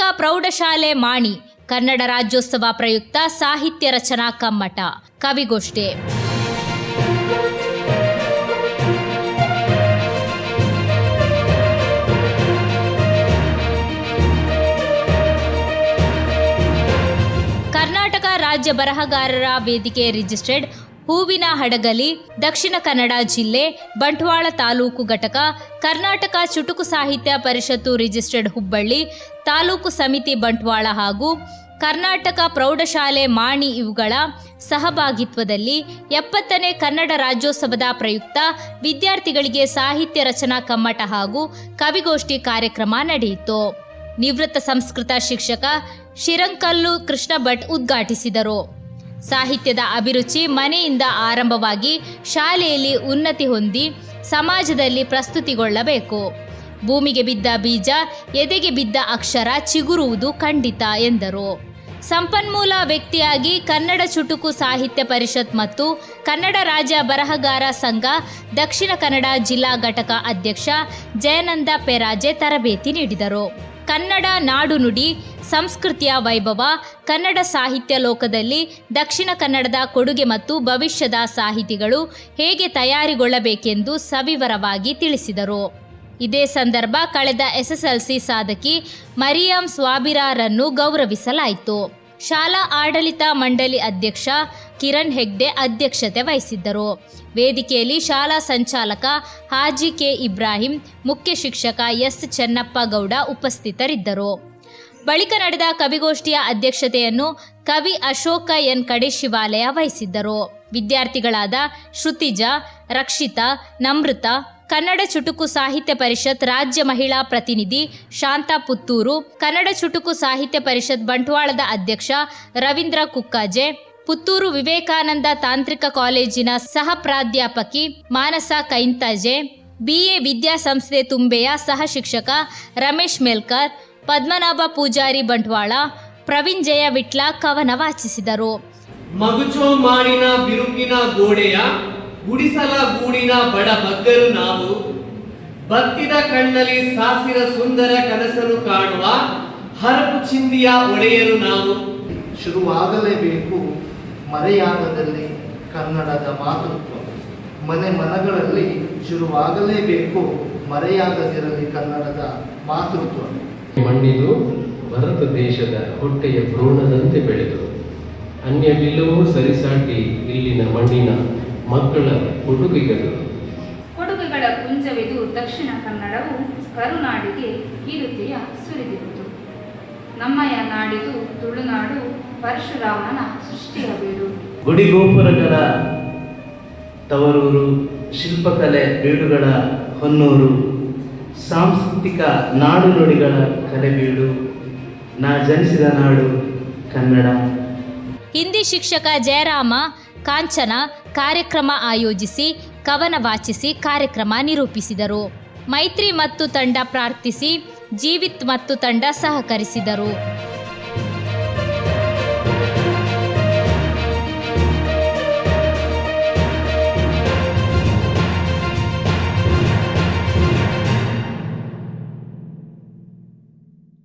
ಪ್ರೌಢಶಾಲೆ ಮಾಣಿ ಕನ್ನಡ ರಾಜ್ಯೋತ್ಸವ ಪ್ರಯುಕ್ತ ಸಾಹಿತ್ಯ ರಚನಾ ಕಮ್ಮಟ ಕವಿಗೋಷ್ಠಿ. ಕರ್ನಾಟಕ ರಾಜ್ಯ ಬರಹಗಾರರ ವೇದಿಕೆ ರಿಜಿಸ್ಟರ್ಡ್ ಹೂವಿನ ಹಡಗಲಿ, ದಕ್ಷಿಣ ಕನ್ನಡ ಜಿಲ್ಲೆ, ಬಂಟ್ವಾಳ ತಾಲೂಕು ಘಟಕ, ಕರ್ನಾಟಕ ಚುಟುಕು ಸಾಹಿತ್ಯ ಪರಿಷತ್ತು ರಿಜಿಸ್ಟರ್ಡ್ ಹುಬ್ಬಳ್ಳಿ, ತಾಲೂಕು ಸಮಿತಿ ಬಂಟ್ವಾಳ ಹಾಗೂ ಕರ್ನಾಟಕ ಪ್ರೌಢಶಾಲೆ ಮಾಣಿ ಇವುಗಳ ಸಹಭಾಗಿತ್ವದಲ್ಲಿ ಎಪ್ಪತ್ತನೇ ಕನ್ನಡ ರಾಜ್ಯೋತ್ಸವದ ಪ್ರಯುಕ್ತ ವಿದ್ಯಾರ್ಥಿಗಳಿಗೆ ಸಾಹಿತ್ಯ ರಚನಾ ಕಮ್ಮಟ ಹಾಗೂ ಕವಿಗೋಷ್ಠಿ ಕಾರ್ಯಕ್ರಮ ನಡೆಯಿತು. ನಿವೃತ್ತ ಸಂಸ್ಕೃತ ಶಿಕ್ಷಕ ಶಿರಂಕಲ್ಲು ಕೃಷ್ಣ ಭಟ್ ಉದ್ಘಾಟಿಸಿದರು. ಸಾಹಿತ್ಯದ ಅಭಿರುಚಿ ಮನೆಯಿಂದ ಆರಂಭವಾಗಿ ಶಾಲೆಯಲ್ಲಿ ಉನ್ನತಿ ಹೊಂದಿ ಸಮಾಜದಲ್ಲಿ ಪ್ರಸ್ತುತಿಗೊಳ್ಳಬೇಕು. ಭೂಮಿಗೆ ಬಿದ್ದ ಬೀಜ, ಎದೆಗೆ ಬಿದ್ದ ಅಕ್ಷರ ಚಿಗುರುವುದು ಖಂಡಿತ ಎಂದರು. ಸಂಪನ್ಮೂಲ ವ್ಯಕ್ತಿಯಾಗಿ ಕನ್ನಡ ಚುಟುಕು ಸಾಹಿತ್ಯ ಪರಿಷತ್ ಮತ್ತು ಕನ್ನಡ ರಾಜ್ಯ ಬರಹಗಾರ ಸಂಘ, ದಕ್ಷಿಣ ಕನ್ನಡ ಜಿಲ್ಲಾ ಘಟಕ ಅಧ್ಯಕ್ಷ ಜಯನಂದ ಪೆರಾಜೆ ತರಬೇತಿ ನೀಡಿದರು. ಕನ್ನಡ ನಾಡು ನುಡಿ ಸಂಸ್ಕೃತಿಯ ವೈಭವ, ಕನ್ನಡ ಸಾಹಿತ್ಯ ಲೋಕದಲ್ಲಿ ದಕ್ಷಿಣ ಕನ್ನಡದ ಕೊಡುಗೆ ಮತ್ತು ಭವಿಷ್ಯದ ಸಾಹಿತಿಗಳು ಹೇಗೆ ತಯಾರಿಗೊಳ್ಳಬೇಕೆಂದು ಸವಿವರವಾಗಿ ತಿಳಿಸಿದರು. ಇದೇ ಸಂದರ್ಭ ಕಳೆದ ಎಸ್ಎಸ್ಎಲ್ಸಿ ಸಾಧಕಿ ಮರಿಯಂ ಸ್ವಾಬಿರಾರನ್ನು ಗೌರವಿಸಲಾಯಿತು. ಶಾಲಾ ಆಡಳಿತ ಮಂಡಳಿ ಅಧ್ಯಕ್ಷ ಕಿರಣ್ ಹೆಗ್ಡೆ ಅಧ್ಯಕ್ಷತೆ ವಹಿಸಿದ್ದರು. ವೇದಿಕೆಯಲ್ಲಿ ಶಾಲಾ ಸಂಚಾಲಕ ಹಾಜಿ ಕೆ ಇಬ್ರಾಹಿಂ, ಮುಖ್ಯ ಶಿಕ್ಷಕ ಎಸ್ ಚೆನ್ನಪ್ಪ ಗೌಡ ಉಪಸ್ಥಿತರಿದ್ದರು. ಬಳಿಕ ನಡೆದ ಕವಿಗೋಷ್ಠಿಯ ಅಧ್ಯಕ್ಷತೆಯನ್ನು ಕವಿ ಅಶೋಕ ಎನ್ ಕಡೆ ಶಿವಾಲಯ ವಹಿಸಿದ್ದರು. ವಿದ್ಯಾರ್ಥಿಗಳಾದ ಶ್ರುತಿಜ, ರಕ್ಷಿತಾ, ನಮೃತ, ಕನ್ನಡ ಚುಟುಕು ಸಾಹಿತ್ಯ ಪರಿಷತ್ ರಾಜ್ಯ ಮಹಿಳಾ ಪ್ರತಿನಿಧಿ ಶಾಂತಾ ಪುತ್ತೂರು, ಕನ್ನಡ ಚುಟುಕು ಸಾಹಿತ್ಯ ಪರಿಷತ್ ಬಂಟ್ವಾಳದ ಅಧ್ಯಕ್ಷ ರವೀಂದ್ರ ಕುಕ್ಕಾಜೆ, ಪುತ್ತೂರು ವಿವೇಕಾನಂದ ತಾಂತ್ರಿಕ ಕಾಲೇಜಿನ ಸಹ ಪ್ರಾಧ್ಯಾಪಕಿ ಮಾನಸ ಕೈಂತಾಜೆ ಬಿಎ ವಿದ್ಯಾಸಂಸ್ಥೆ ತುಂಬೆಯ ಸಹ ಶಿಕ್ಷಕ ರಮೇಶ್ ಮೇಲ್ಕರ್ ಪದ್ಮನಾಭ ಪೂಜಾರಿ ಬಂಟ್ವಾಳ ಪ್ರವೀಣ್ ಜಯ ವಿಟ್ಲ ಕವನ ವಾಚಿಸಿದರು. ಮಗುಚೋ ಮಾಡಿನ ಬಿರುಕಿನ ಗೋಡೆಯ ಗುಡಿಸಲ ಗೂಡಿನ ಬಡ ಬಗ್ಗರು ನಾವು. ಬತ್ತಿದ ಕಣ್ಣಲ್ಲಿ ಸಾಸಿರ ಸುಂದರ ಕನಸನ್ನು ಕಾಣುವ ಹರಪು ಚಿಂದಿಯ ಒಡೆಯರು ನಾವು. ಶುರುವಾಗಲೇಬೇಕು ಮರೆಯಾಗದಲ್ಲಿ ಕನ್ನಡದ ಮಾತೃತ್ವ. ಮನೆ ಮನಗಳಲ್ಲಿ ಶುರುವಾಗಲೇಬೇಕು ಮರೆಯಾಗದಿರಲಿ ಕನ್ನಡದ ಮಾತೃತ್ವ. ಮಣ್ಣಿದು ಭಾರತ ದೇಶದ ಹೊಟ್ಟೆಯ ಭ್ರೂಣದಂತೆ ಬೆಳೆದು ಅನ್ಯವಿಲ್ಲವೂ ಸರಿಸಾಟಿ ಇಲ್ಲಿನ ಮಣ್ಣಿನ ಮಕ್ಕಳ ಕೊಡುಗೆಗಳು. ಕೊಡುಗೆಗಳ ಪುಂಜವಿದು ದಕ್ಷಿಣ ಕನ್ನಡವು ಕರುನಾಡಿಗೆ ಕೀರುತಿಯ ಸುರಿದಿರುವುದು. ನಮ್ಮಯ ನಾಡಿದು ತುಳುನಾಡು ಪರಶುರಾಮನ ಸೃಷ್ಟಿಯ ಬೀಡು. ಗುಡಿಗೋಪುರಗಳ ತವರೂರು ಶಿಲ್ಪಕಲೆ ಬೀಡುಗಳ ಹೊನ್ನೂರು. ಸಾಂಸ್ಕೃತಿಕ ನಾಡು ನುಡಿಗಳ ಕಲೆಬೀಡು ನಾ ಜನಿಸಿದ ನಾಡು ಕನ್ನಡ. ಹಿಂದಿ ಶಿಕ್ಷಕ ಜಯರಾಮ ಕಾಂಚನ ಕಾರ್ಯಕ್ರಮ ಆಯೋಜಿಸಿ, ಕವನ ವಾಚಿಸಿ ಕಾರ್ಯಕ್ರಮ ನಿರೂಪಿಸಿದರು. ಮೈತ್ರಿ ಮತ್ತು ತಂಡ ಪ್ರಾರ್ಥಿಸಿ, ಜೀವಿತ್ ಮತ್ತು ತಂಡ ಸಹಕರಿಸಿದರು.